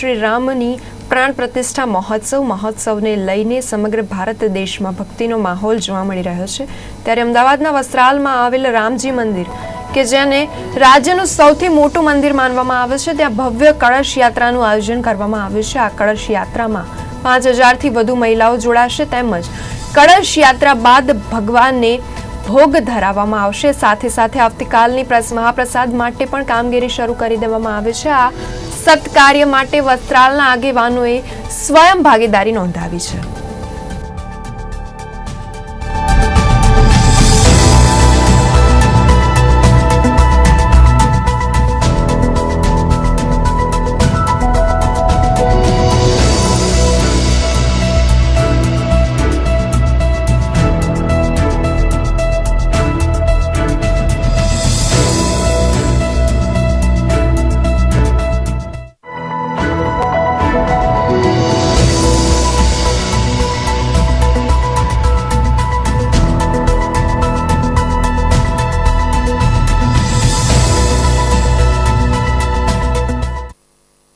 શ્રી રામની પ્રાણ પ્રતિષ્ઠા મહોત્સવ, મહોત્સવને લઈને સમગ્ર ભારત દેશમાં ભક્તિનો માહોલ જોવા મળી રહ્યો છે. ત્યારે અમદાવાદના વસ્ત્રાલમાં આવેલ રામજી મંદિર, કે જેને રાજ્યનું સૌથી મોટું મંદિર માનવામાં આવે છે, ત્યાં ભવ્ય કળશ યાત્રાનું આયોજન કરવામાં આવ્યું છે. આ કળશ યાત્રામાં પાંચ હજારથી વધુ મહિલાઓ જોડાશે તેમજ કળશ યાત્રા બાદ ભગવાનને ભોગ ધરાવવામાં આવશે. સાથે સાથે આવતીકાલની પ્રસ- મહાપ્રસાદ માટે પણ કામગીરી શરૂ કરી દેવામાં આવે છે. આ સત્કાર્ય માટે વસ્ત્રાલના આગેવાનોએ સ્વયં ભાગીદારી નોંધાવી છે.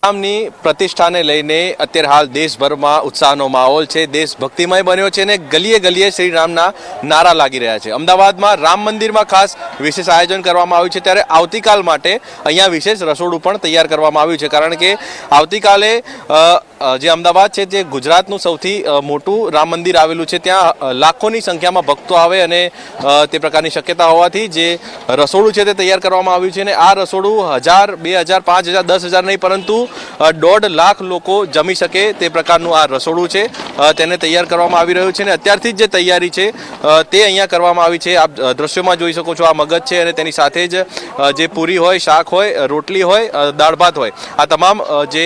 રામની પ્રતિષ્ઠાને લઈને અત્યારે હાલ દેશભરમાં ઉત્સાહનો માહોલ છે. દેશ ભક્તિમય બન્યો છે અને ગલીએ ગલીએ શ્રી રામના નારા લાગી રહ્યા છે. અમદાવાદમાં રામ મંદિરમાં ખાસ વિશેષ આયોજન કરવામાં આવ્યું છે. ત્યારે આવતીકાલ માટે અહીંયા વિશેષ રસોડું પણ તૈયાર કરવામાં આવ્યું છે. કારણ કે આવતીકાલે જે અમદાવાદ છે, જે ગુજરાતનું સૌથી મોટું રામ મંદિર આવેલું છે, ત્યાં લાખોની સંખ્યામાં ભક્તો આવે અને તે પ્રકારની શક્યતા હોવાથી જે રસોડું છે તે તૈયાર કરવામાં આવ્યું છે. અને આ રસોડું હજાર, બે હજાર, પાંચ હજાર, દસ હજાર નહીં, પરંતુ દોઢ લાખ લોકો જમી શકે તે પ્રકારનું આ રસોડું છે. તેને તૈયાર કરવામાં આવી રહ્યું છે અને અત્યારથી જ જે તૈયારી છે તે અહીંયા કરવામાં આવી છે. આપ દ્રશ્યોમાં જોઈ શકો છો આ મગજ છે અને તેની સાથે જ જે પૂરી હોય, શાક હોય, રોટલી હોય દાળ ભાત હોય, આ તમામ જે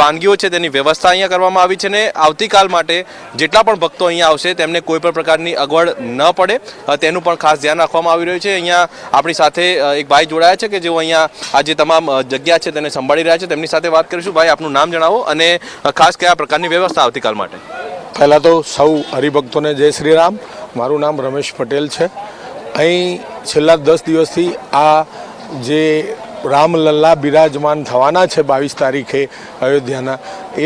વાનગીઓ છે તેની વ્યવસ્થા અહીંયા કરવામાં આવી છે ને આવતીકાલ માટે જેટલા પણ ભક્તો અહીંયા આવશે તેમને કોઈ પણ પ્રકારની અગવડ ન પડે. તેનું પણ ખાસ ધ્યાન રાખવામાં આવી રહ્યું છે. અહીંયા આપણી સાથે એક ભાઈ જોડાયા છે કે જેઓ અહીંયા આ જે તમામ જગ્યા છે તેને સંભાળી રહ્યા છે. તેમની સાથે વાત કરીશું. ભાઈ, આપનું નામ જણાવો અને ખાસ કયા પ્રકારની વ્યવસ્થા આવતીકાલ માટે? પહેલાં તો સૌ હરિભક્તોને જય શ્રી રામ મારું નામ રમેશ પટેલ છે. અહીં છેલ્લા દસ દિવસથી આ જે રામલલ્લા બિરાજમાન થવાના છે બાવીસ તારીખે અયોધ્યાના,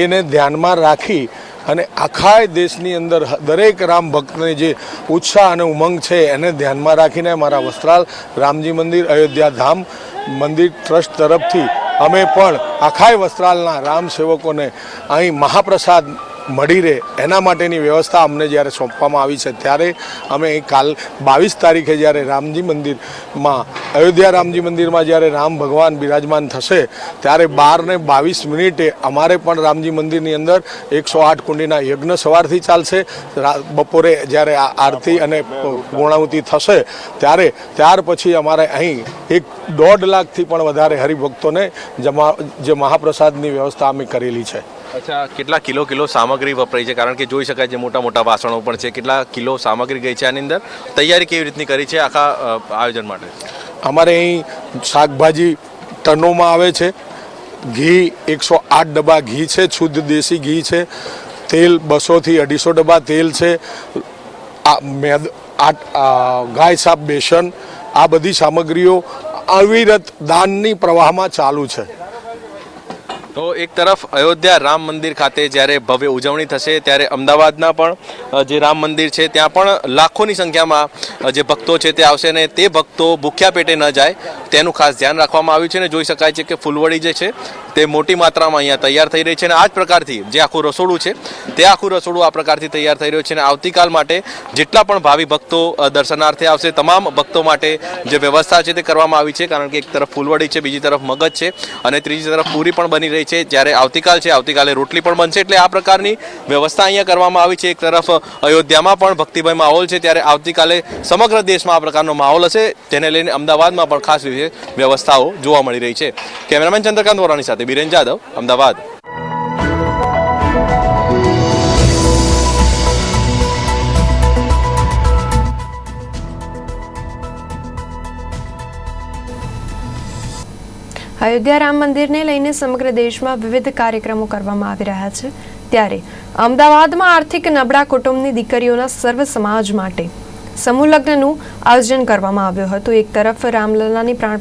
એને ધ્યાનમાં રાખી અને આખા દેશની અંદર દરેક રામ ભક્તને જે ઉત્સાહ અને ઉમંગ છે એને ધ્યાનમાં રાખીને મારા વસ્ત્રાલ રામજી મંદિર અયોધ્યા ધામ મંદિર ટ્રસ્ટ તરફથી અમે પણ આખાય વસ્ત્રાલના રામ સેવકોને અહીં મહાપ્રસાદ મળી રહે. એના માટેની વ્યવસ્થા અમને જ્યારે સોંપવામાં આવી છે, ત્યારે અમે કાલ બાવીસ તારીખે જ્યારે રામજી મંદિરમાં, અયોધ્યા રામજી મંદિરમાં જ્યારે રામ ભગવાન બિરાજમાન થશે, ત્યારે બાર ને બાવીસ મિનિટે અમારે પણ રામજી મંદિરની અંદર એકસો આઠ કુંડીના યજ્ઞ સવારથી ચાલશે. બપોરે જ્યારે આરતી અને પૂર્ણાહુતિ થશે, ત્યારે, ત્યાર પછી અમારે અહીં એક દોઢ લાખથી પણ વધારે હરિભક્તોને જમા, જે મહાપ્રસાદની વ્યવસ્થા અમે કરેલી છે. અચ્છા, કેટલા કિલો કિલો સામગ્રી વપરાઈ છે? કારણ કે જોઈ શકાય છે મોટા મોટા વાસણો પણ છે. કેટલા કિલો સામગ્રી ગઈ છે આની અંદર? તૈયારી કેવી રીતની કરી છે આખા આયોજન માટે? અમારે અહીં શાકભાજી ટનોમાં આવે છે. ઘી એકસો આઠ ડબ્બા ઘી છે, શુદ્ધ દેશી ઘી છે. તેલ બસોથી અઢીસો ડબ્બા તેલ છે. આ મેદ ગાય સાપ, બેસન, આ બધી સામગ્રીઓ અવિરત દાનની પ્રવાહમાં ચાલુ છે. તો એક તરફ અયોધ્યા રામ મંદિર ખાતે જ્યારે ભવ્ય ઉજવણી થશે, ત્યારે અમદાવાદના પણ જે રામ મંદિર છે, ત્યાં પણ લાખોની સંખ્યામાં જે ભક્તો છે તે આવશે અને તે ભક્તો ભૂખ્યા પેટે ન જાય, તેનું ખાસ ધ્યાન રાખવામાં આવ્યું છે અને જોઈ શકાય છે કે ફૂલવડી જે છે તે મોટી માત્રામાં અહીંયા તૈયાર થઈ રહી છે અને આ જ પ્રકારથી જે આખું રસોડું છે, તે આખું રસોડું આ પ્રકારથી તૈયાર થઈ રહ્યું છે અને આવતીકાલ માટે જેટલા પણ ભાવિ ભક્તો દર્શનાર્થે આવશે, તમામ ભક્તો માટે જે વ્યવસ્થા છે તે કરવામાં આવી છે, કારણ કે એક તરફ ફૂલવડી છે, બીજી તરફ મગજ છે અને ત્રીજી તરફ પૂરી પણ બની રહી છે. જ્યારે આવતીકાલ છે, આવતીકાલે રોટલી પણ બનશે, એટલે આ પ્રકારની વ્યવસ્થા અહીંયા કરવામાં આવી છે. એક તરફ અયોધ્યામાં પણ ભક્તિભાઈ માહોલ છે, ત્યારે આવતીકાલે સમગ્ર દેશમાં આ પ્રકારનો માહોલ હશે, જેને લઈને અમદાવાદમાં પણ ખાસ વ્યવસ્થાઓ જોવા મળી રહી છે. કેમેરામેન ચંદ્રકાંત વોરાની સાથે બિરેન જાદવ અમદાવાદ અયોધ્યા રામ મંદિરને લઈને સમગ્ર દેશમાં વિવિધ કાર્યક્રમો કરવામાં આવી રહ્યા છે. ત્યારે અમદાવાદમાં આર્થિક નબળા કુટુંબની દીકરીઓના સર્વ સમાજ માટે સમૂહ લગ્નનું આયોજન કરવામાં આવ્યું હતું. એક તરફ રામલલાની પ્રાણ